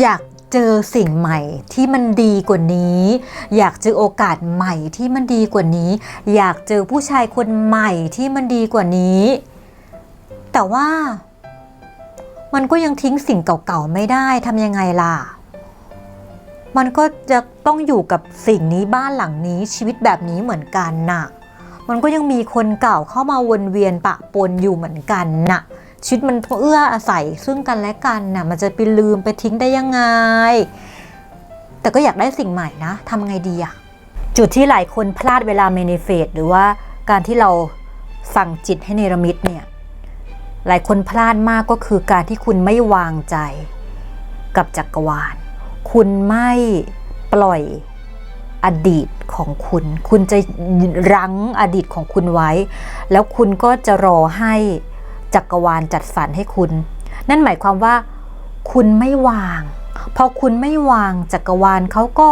อยากเจอสิ่งใหม่ที่มันดีกว่านี้ อยากเจอโอกาสใหม่ที่มันดีกว่านี้ อยากเจอผู้ชายคนใหม่ที่มันดีกว่านี้ แต่ว่า มันก็ยังทิ้งสิ่งเก่าๆไม่ได้ทำยังไงล่ะ มันก็จะต้องอยู่กับสิ่งนี้บ้านหลังนี้ชีวิตแบบนี้เหมือนกันน่ะ มันก็ยังมีคนเก่าเข้ามาวนเวียนปะปนอยู่เหมือนกันน่ะ ชีวิตมันเอื้ออาศัยซึ่งกันและกันน่ะมันจะไปลืมไปทิ้งได้ยังไง แต่ก็อยากได้สิ่งใหม่นะทำไงดีอะจุดที่หลายคนพลาดเวลาเมนิเฟตหรือว่าการที่เราสั่งจิตให้เนรมิตเนี่ยหลายคนพลาดมากก็คือการที่คุณไม่วางใจกับจักรวาล คุณไม่ปล่อยอดีตของคุณ คุณจะรั้งอดีตของคุณไว้ แล้วคุณก็จะรอให้ จักรวาลจัดสรรให้คุณ นั่นหมายความว่า คุณไม่วาง พอคุณไม่วางจักรวาลเขาก็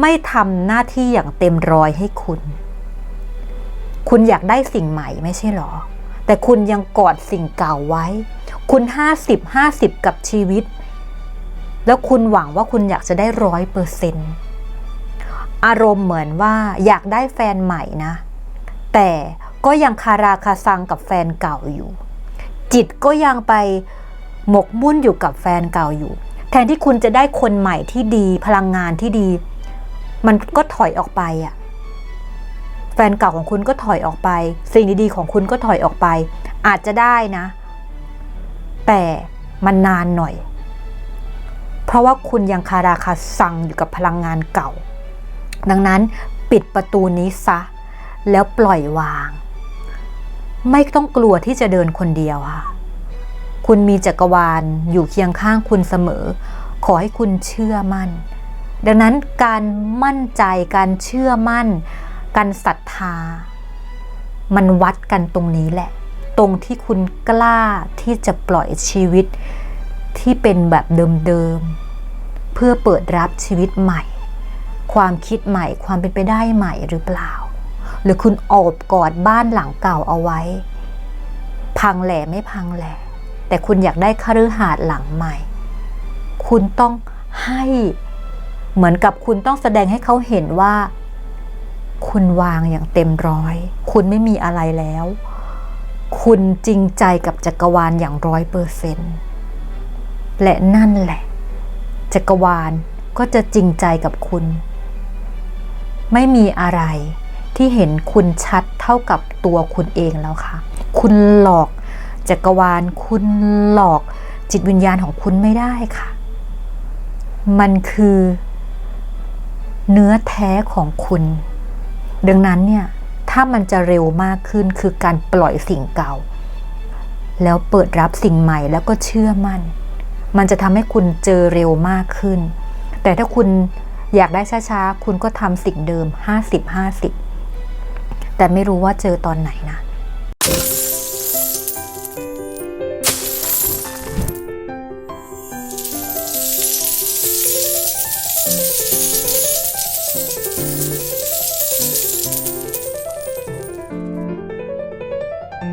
ไม่ทำหน้าที่อย่างเต็มร้อยให้คุณ คุณอยากได้สิ่งใหม่ไม่ใช่หรอ แต่คุณยังกอดสิ่งเก่าไว้ คุณ50 50กับชีวิต แล้วคุณหวังว่าคุณอยากจะได้ร้อยเปอร์เซ็นต์อารมณ์เหมือนว่าอยากได้แฟนใหม่นะ แต่ ก็ยังคาราคาซังกับแฟนเก่าอยู่ จิตก็ยังไปหมกมุ่นอยู่กับแฟนเก่าอยู่ แทนที่คุณจะได้คนใหม่ที่ดีพลังงานที่ดี มันก็ถอยออกไปอะแฟนเก่าของคุณก็ถอยออกไป สิ่งดีๆของคุณก็ถอยออกไป อาจจะได้นะ แต่มันนานหน่อย เพราะว่าคุณยังคาราคาซังอยู่กับพลังงานเก่า ดังนั้นปิดประตูนี้ซะ แล้วปล่อยวาง ไม่ต้องกลัวที่จะเดินคนเดียวค่ะ คุณมีจักรวาลอยู่เคียงข้างคุณเสมอ ขอให้คุณเชื่อมั่น ดังนั้นการมั่นใจการเชื่อมั่น การศรัทธา มันวัดกันตรงนี้แหละ ตรงที่คุณกล้าที่จะปล่อยชีวิตที่เป็นแบบเดิมๆ เพื่อเปิดรับชีวิตใหม่ ความคิดใหม่ความเป็นไปได้ใหม่หรือเปล่า หรือคุณโอบกอดบ้านหลังเก่าเอาไว้ พังแหล่ไม่พังแหล่แต่คุณอยากได้คฤหาสน์หลังใหม่ คุณต้องให้เหมือนกับคุณต้องแสดงให้เขาเห็นว่า คุณวางอย่างเต็มร้อย คุณไม่มีอะไรแล้ว คุณจริงใจกับจักรวาลอย่างร้อยเปอร์เซนต์และนั่นแหละ จักรวาลก็จะจริงใจกับคุณ ไม่มีอะไร ที่เห็นคุณชัดเท่ากับตัวคุณเองแล้วค่ะ คุณหลอกจักรวาล คุณหลอกจิตวิญญาณของคุณไม่ได้ค่ะ มันคือเนื้อแท้ของคุณ ดังนั้นเนี่ย ถ้ามันจะเร็วมากขึ้นคือการปล่อยสิ่งเก่า แล้วเปิดรับสิ่งใหม่แล้วก็เชื่อมั่น มันจะทำให้คุณเจอเร็วมากขึ้น แต่ถ้าคุณอยากได้ช้าๆ คุณก็ทำสิ่งเดิม 50-50 แต่ไม่รู้ว่าเจอตอนไหนนะ